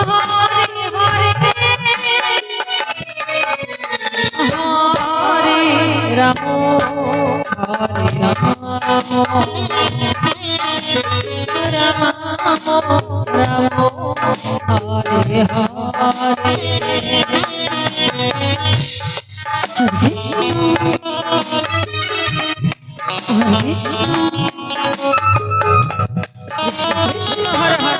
Hare Hare Hare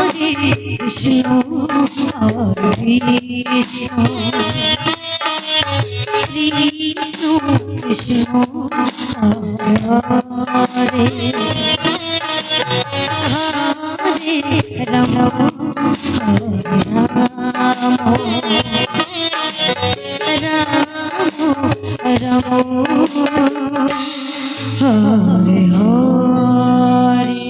Vishnu Vishnu Vishnu Vishnu Hare Hare Ramo Ramo Ramo Ramo Hare